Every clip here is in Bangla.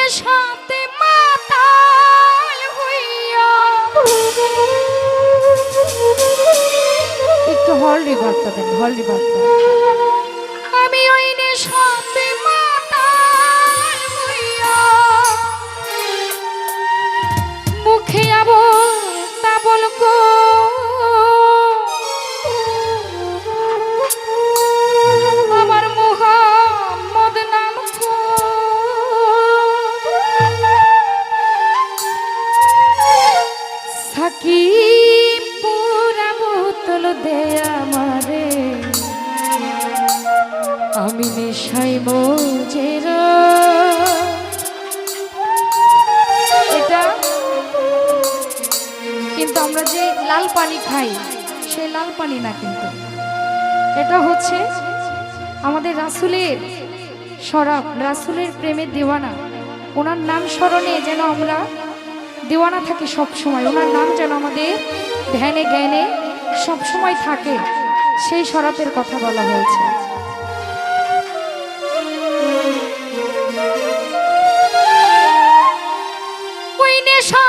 নেশাতে মাতাল হইয়া। একটু হল রিভার্বটা দেন হল রিভার্বটা আমরা যে লাল পানি খাই সেই লাল পানি না কিন্তু। এটা হচ্ছে আমাদের রাসুলের সরাব রাসুলের প্রেমের দেওয়ানা। ওনার নাম স্মরণে যেন আমরা দেওয়ানা থাকি সবসময়। ওনার নাম যেন আমাদের ধ্যানে জ্ঞানে সবসময় থাকে। সেই শরাপের কথা বলা হয়েছে। ওই নেশা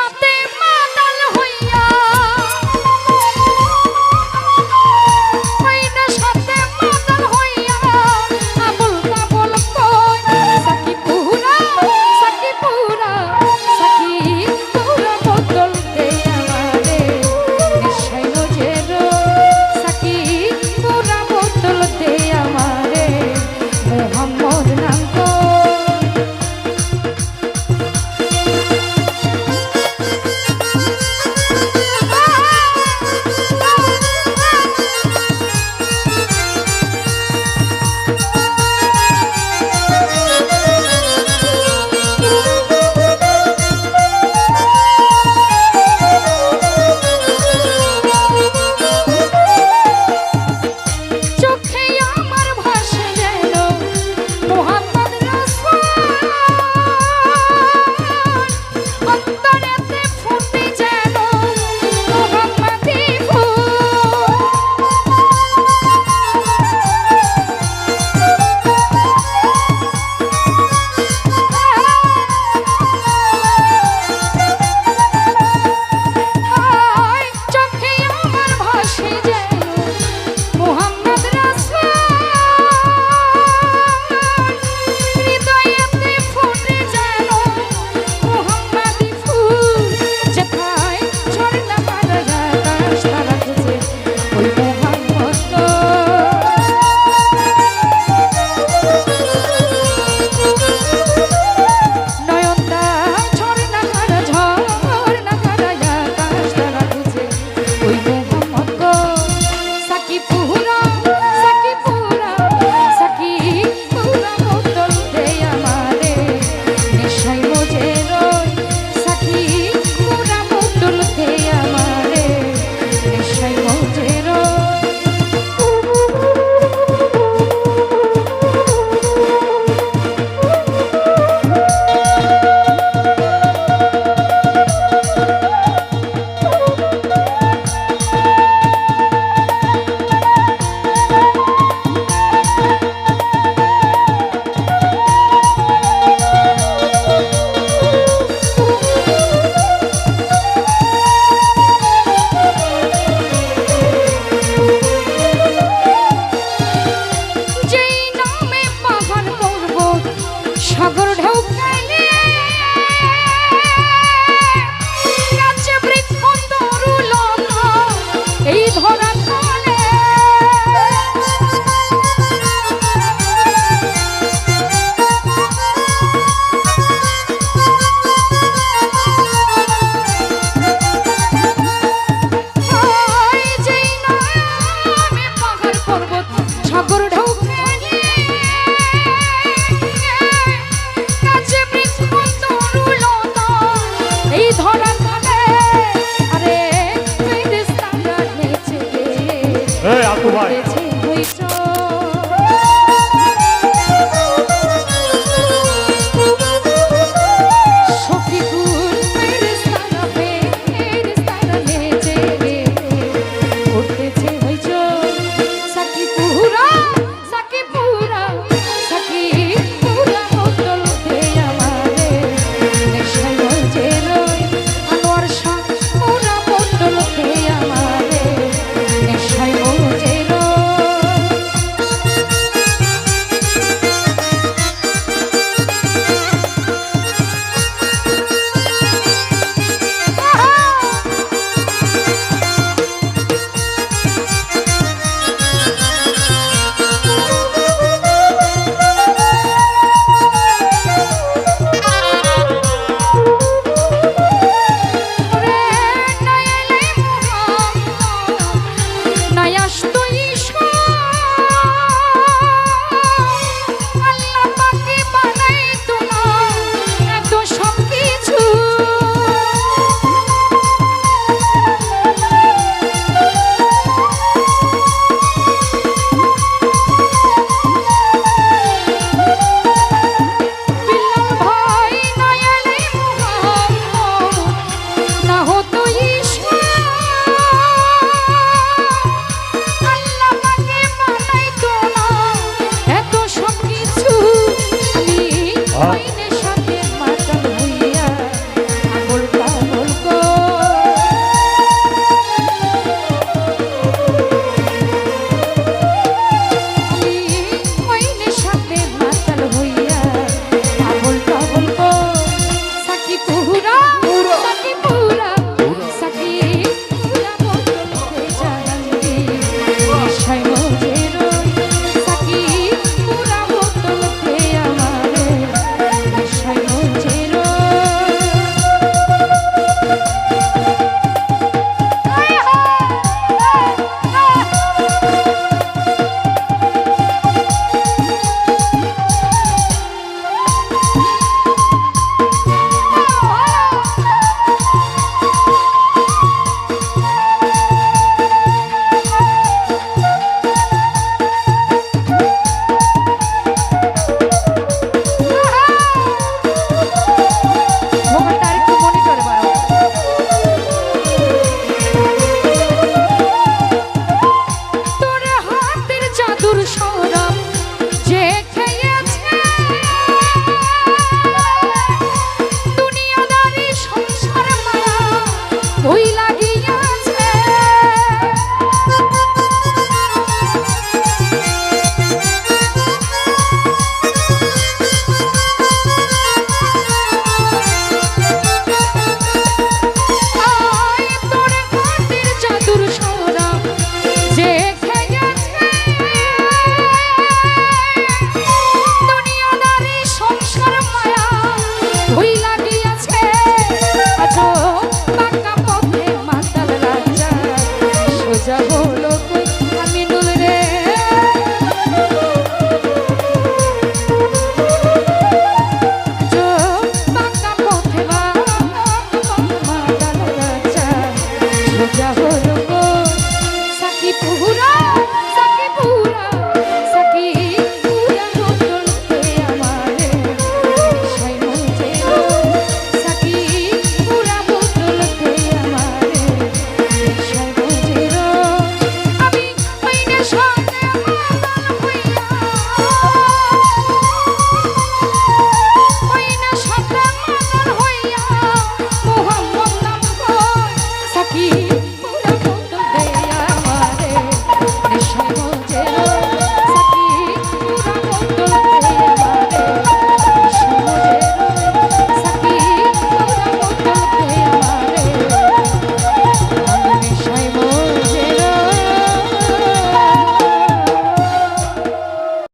Lord, help me.